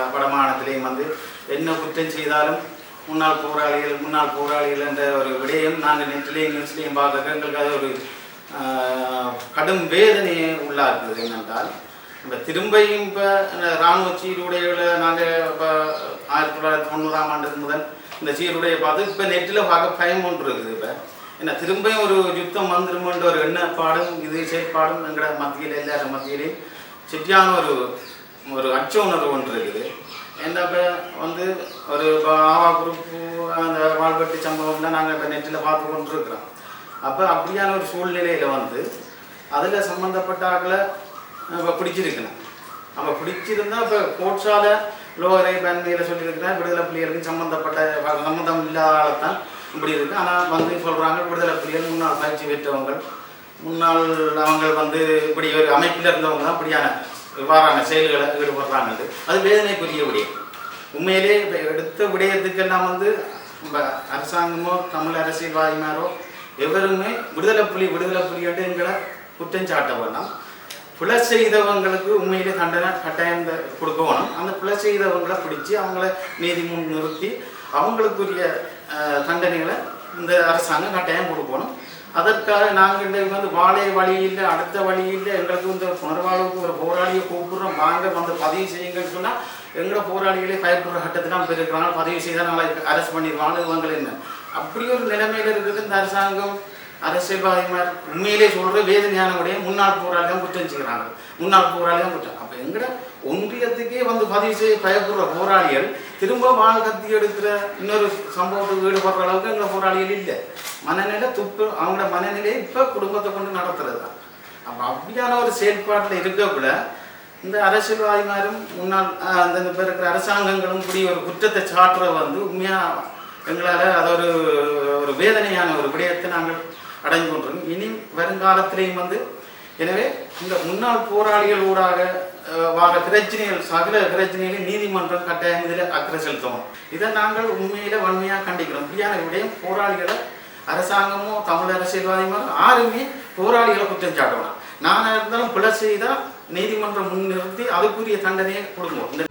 வடமாநிலத்திலேயும் வந்து என்ன குற்றம் செய்தாலும் முன்னாள் போராளிகள் முன்னாள் போராளிகள் என்ற ஒரு விடயம் நாங்கள் நெற்றிலையும் நியூஸ்லேயும் பார்க்க எங்களுக்கு அது ஒரு கடும் வேதனையை உள்ளாக்குது என்னென்றால் இப்போ திரும்பியும் இப்போ இராணுவ சீருடைகளை நாங்கள் இப்போ ஆயிரத்தி தொள்ளாயிரத்தி தொண்ணூறாம் ஆண்டு முதல் இந்த சீருடையை பார்த்து இப்போ நெட்டில் பார்க்க பயம் ஒன்று இருக்குது இப்போ. ஏன்னா திரும்பியும் ஒரு யுத்தம் வந்துருமோன்ற ஒரு எண்ணப்பாடும் இது செயற்பாடும் எங்களோட மத்தியில் எல்லாரும் மத்தியிலையும் சரியான ஒரு ஒரு அச்ச உணர்வு ஒன்று இருக்குது. ஏன்னா இப்போ வந்து ஒரு ஆவா குரூப்பு அந்த வாழ்வெட்டு சம்பவம்லாம் நாங்கள் இப்போ நெட்டில் பார்த்து கொண்டிருக்கிறோம். அப்போ அப்படியான ஒரு சூழ்நிலையில் வந்து அதில் சம்மந்தப்பட்ட ஆக்களை இப்போ பிடிச்சிருக்கணும். நம்ம பிடிச்சிருந்தா இப்போ கோட்ஸால லோகரை பன்மையில் சொல்லியிருக்கிறேன் விடுதலை புலிகளுக்கு சம்மந்தப்பட்ட சம்மந்தம் இல்லாத தான் இப்படி இருக்கு. ஆனால் வந்து சொல்கிறாங்க விடுதலை புலிகள் முன்னாள் பயிற்சி பெற்றவங்க முன்னாள் அவங்க வந்து இப்படி ஒரு அமைப்பில் இருந்தவங்க தான் இப்படியான இவ்வாறான செயல்களை ஈடுபடுறாங்க அது வேதனைக்குரிய விடயம். உண்மையிலே எடுத்த எடுத்த விடயத்துக்கெல்லாம் வந்து அரசாங்கமோ தமிழ் அரசியல்வாதிமாரோ எவருமே விடுதலை புலி விடுதலை புலி எங்களை குற்றம் சாட்ட வேண்டாம். பிழை செய்தவங்களுக்கு உண்மையிலே தண்டனை கட்டாயம் கொடுக்க கொடுக்கணும் அந்த பிழை செய்தவங்களை பிடிச்சி அவங்கள நீதி முன் நிறுத்தி அவங்களுக்குரிய தண்டனைகளை இந்த அரசாங்கம் கட்டாயம் கொடுக்கணும் அதற்காக நாங்கள் இந்த வந்து வாழை இல்லை அடுத்த வழியில் எங்களுக்கு இந்த புனர்வாழ்வுக்கு ஒரு போராளியை கூப்பிடுறோம். வாங்க வந்து பதிவு செய்யுங்கன்னு சொன்னால் எங்களை போராளிகளே பயப்படுற கட்டத்தில் நம்ம போயிருக்கிறாங்க பதிவு செய்தால் நாளைக்கு அரெஸ்ட் பண்ணிடுவாங்க இவங்க என்ன? அப்படி ஒரு நிலைமையில் இருக்குது இந்த அரசாங்கம். அரசியல்வாதிமார் உண்மையிலே சொல்கிற வேதனையானவுடைய முன்னாள் போராளிகள் குற்றம் செய்கிறாங்க. முன்னாள் போராளிகள் குற்றம். அப்போ எங்கட? ஒன்றியத்துக்கே வந்து பதிவு செய்ய பயப்படுற போராளிகள் திரும்ப வாழ் கத்தி எடுக்கிற இன்னொரு சம்பவத்துக்கு ஈடுபடுற அளவுக்கு எங்கள் போராளிகள் இல்லை. மனநிலை துப்பு அவங்களோட மனநிலையை இப்போ குடும்பத்தை கொண்டு நடத்துறது தான். அப்போ அப்படியான ஒரு செயல்பாட்டில் இருக்கக்குள்ள இந்த அரசியல்வாதிமாரும் முன்னாள் அந்த பேர் இருக்கிற அரசாங்கங்களும் இப்படி ஒரு குற்றத்தை சாட்டுற வந்து உண்மையாக எங்களால் அது ஒரு ஒரு வேதனையான ஒரு விடயத்தை நாங்கள் அடைந்து கொண்டிருக்கும். இனி வருங்காலத்திலேயும் வந்து எனவே இந்த முன்னாள் போராளிகள் ஊடாக அஹ், வார பிரச்சனைகள் சகல பிரச்சனைகளையும் நீதிமன்றம் கட்டாயம் இதில் அக்கறை செலுத்தணும் இதை நாங்கள் உண்மையில வன்மையாக கண்டிக்கிறோம். இப்படியான விடயம் போராளிகளை அரசாங்கமோ தமிழ் அரசியல்வாதிகளோ யாருமே போராளிகளை குற்றம் சாட்டணும் நானாக இருந்தாலும் பிழை செய்தால் நீதிமன்றம் முன்னிறுத்தி அதுக்குரிய தண்டனையை கொடுக்கணும் இந்த